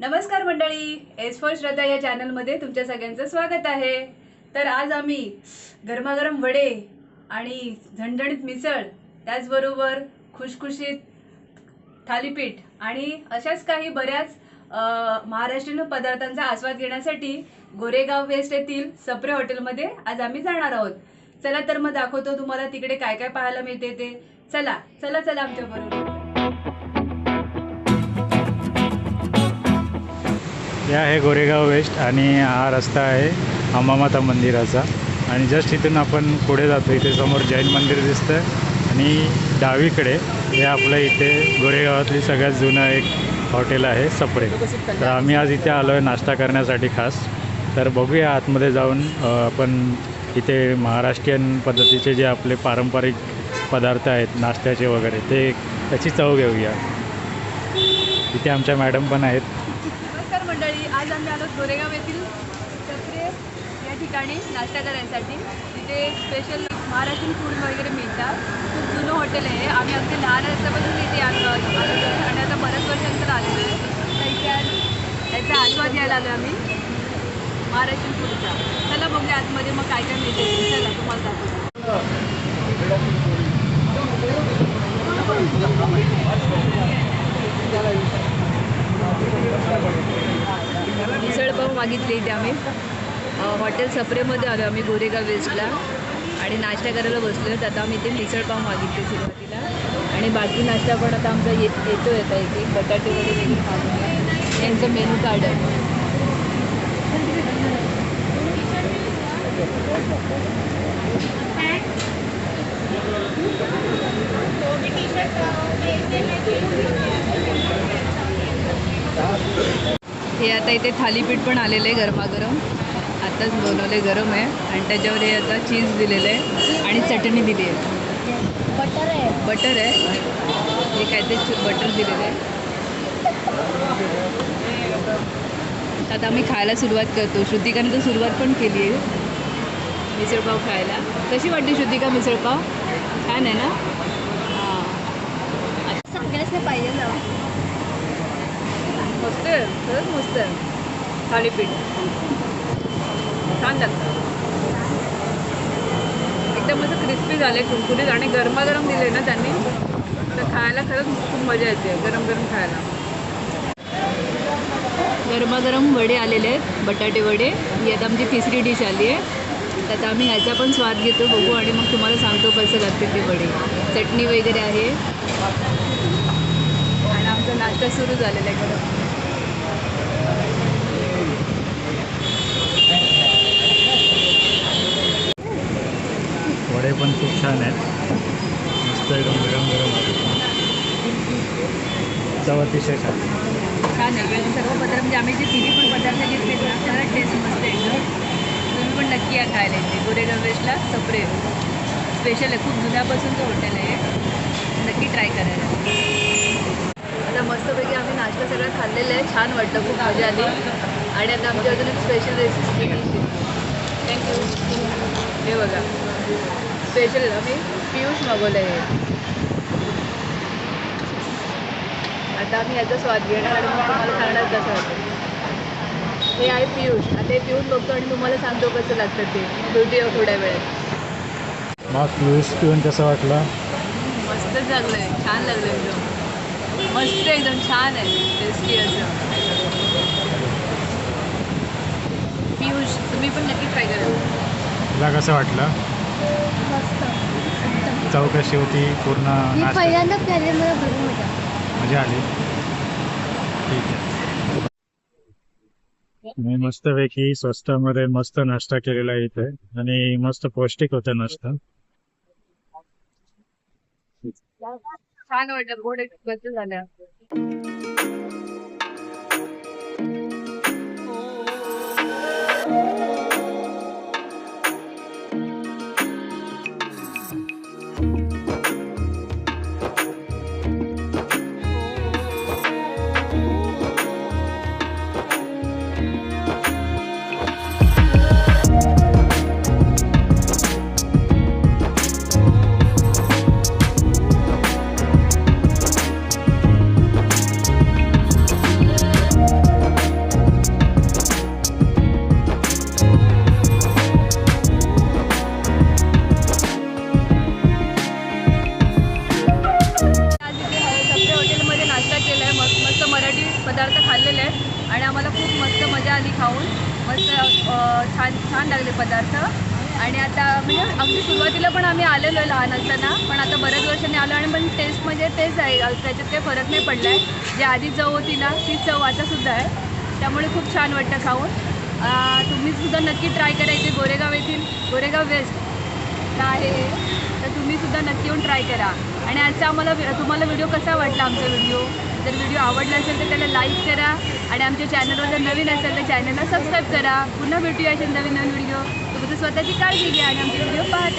नमस्कार मंडळी S for श्रद्धा या चॅनलमध्ये तुमच्या सगळ्यांचं स्वागत आहे. तर आज आम्ही गरमागरम वडे आणि झणझणीत मिसळ त्याचबरोबर खुशखुशीत थालीपीठ आणि अशाच काही बऱ्याच महाराष्ट्रीयन पदार्थांचा आस्वाद घेण्यासाठी गोरेगाव वेस्ट येथील सप्रे हॉटेलमध्ये आज आम्ही जाणार आहोत. चला तर मग दाखवतो तुम्हाला तिकडे काय काय पाहायला मिळते ते. चला चला चला आमच्या या हे आहे गोरेगाव वेस्ट आणि हा रस्ता आहे अंबामाता मंदिराचा. आणि जस्ट इथून आपण पुढे जातो. इथे समोर जैन मंदिर दिसतं आणि डावीकडे हे आपलं इथे गोरेगावातली सगळ्यात जुनं एक हॉटेल आहे सपरे. तर आम्ही आज इथे आलो आहे नाश्ता करण्यासाठी खास. तर बघूया आतमध्ये जाऊन आपण इथे महाराष्ट्रीयन पद्धतीचे जे आपले पारंपरिक पदार्थ आहेत नाश्त्याचे वगैरे ते त्याची चव घेऊया. इथे आमच्या मॅडम पण आहेत. मंडळी आज आम्ही आलो गोरेगाव येथील चक्रे या ठिकाणी नाश्ता करायसाठी. तिथे स्पेशल महाराष्ट्रीयन फूड वगैरे मिळतात. खूप जुनं हॉटेल आहे आम्ही आमचे लहान असल्यापासून इथे आलो आहे आणि आता बऱ्याच वर्षांतर आलेलो आहे. तर इथे आस्वाद घ्यायला आलो आम्ही. महाराष्ट्रीयन फूडचा चला बघूया आतमध्ये मग काय काय मिळते चला तुम्हाला दाखवतो मिसळपाव मागितली इथे आम्ही. हॉटेल सप्रेमध्ये आलो आम्ही गोरेगाव वेस्टला. आणि नाश्ता करायला बसलो तर आता आम्ही इथे मिसळपाव मागितली सुरुवातीला. आणि बाकी नाश्ता पण आता आमचा येत येतो येता इथे. बटाटे वगैरे वगैरे यांचं मेनू कार्ड आहे. हे आता इथे थालीपीठ पण आलेलं आहे गरमागरम. आत्ताच बनवले गरम आहे. आणि त्याच्यावर हे आता चीज दिलेलं आहे. आणि चटणी दिली आहे. बटर आहे. बटर आहे. हे काय ते बटर दिलेलं आहे. आता आम्ही खायला सुरुवात करतो. श्रुतिकाने तर सुरुवात पण केली आहे. मिसळपाव खायला. कशी वाटते श्रुतिका मिसळपाव छान आहे ना? हां. सगळ्याच पाहिजे ना. खरंच मस्त आहे थालीपीठ छान लागतं एकदम असं क्रिस्पी झाले कुरकुरीत आणि गरमागरम दिले ना त्यांनी तर खायला खरंच खूप मजा येते गरम गरम खायला गरमागरम वडे आलेले आहेत बटाटे वडे ही आता आमची तिसरी डिश आली आहे तर आता आम्ही ह्याचा पण स्वाद घेतो बघू आणि मग तुम्हाला सांगतो कसं लागते ते वडे चटणी वगैरे आहे आणि आमचा नाश्ता सुरू झालेला आहे गरम खूप छान आहेत. मस्त एकदम गरम गरम. चव अतिशय छान छान आहे. सर्व पदार्थ म्हणजे आम्ही जे तिन्ही पण पदार्थ घेतले ना त्याला टेस्ट मस्त आहे. एकदम तुम्ही पण नक्की या खायला येते गोरेगाव वेस्टला सप्रे. स्पेशल आहे. खूप जुन्यापासूनचं हॉटेल आहे. नक्की ट्राय करायला. आता मस्तपैकी आम्ही नाश्ता सगळं खाल्लेलं आहे. छान वाटतं खूप मजा आली. आणि आता आमच्या अजून एक स्पेशल रेसिपी थँक्यू हे बघा. स्पेशल आम्ही पियुष मागवलं आहे आता आम्ही याचा स्वाद घेणार आणि मग तुम्हाला सांगणार कसं वाटतं हे आहे पियुष. आता हे पिऊन बघतो आणि तुम्हाला सांगतो कसं लागतं ते. भेटूया थोड्या वेळात. मग पियुष पिऊन कसं वाटलं? मस्तच लागलं आहे छान लागलं एकदम. मस्त एकदम छान आहे. टेस्टी असं. पियुष तुम्ही पण नक्की ट्राय करा. तुला कसं वाटलं? मस्त. एकदम. चव कशी होती पूर्ण मी पहिल्यांदा प्याले मला भरून होता मजा आली. ठीक आहे. मी मस्तपैकी स्वस्तामध्ये मस्त नाश्ता केलेला आहे इथे. आणि मस्त पौष्टिक होता नाश्ता. छान वाटलं गोड झाल्या आणि आम्हाला खूप मस्त मजा आली खाऊन. मस्त छान छान लागले पदार्थ. आणि आता म्हणजे अगदी सुरुवातीला पण आम्ही आलेलो आहे लहान असताना पण आता बऱ्याच वर्षांनी आलो आणि पण टेस्ट म्हणजे तेच आहे. त्याच्यात काही फरक नाही पडला आहे जे आधी चव होती ना ती चव आतासुद्धा आहे. त्यामुळे खूप छान वाटतं खाऊन. तुम्हीसुद्धा तुम्ही सुद्धा नक्की ट्राय करायचे गोरेगाव येथील गोरेगाव वेस्ट आहे तर तुम्ही सुद्धा नक्की येऊन ट्राय करा. आणि आजचा आम्हाला तुम्हाला व्हिडिओ कसा वाटला आमचा व्हिडिओ जर व्हिडिओ आवडला असेल तर त्याला लाईक करा आणि आमच्या चॅनलवर जर नवीन असेल तर चॅनलला सबस्क्राईब करा. पुन्हा भेटूया असे नवीन नवीन व्हिडिओ तुम्ही स्वतःची काळजी घ्या आणि आमचे व्हिडिओ पाहत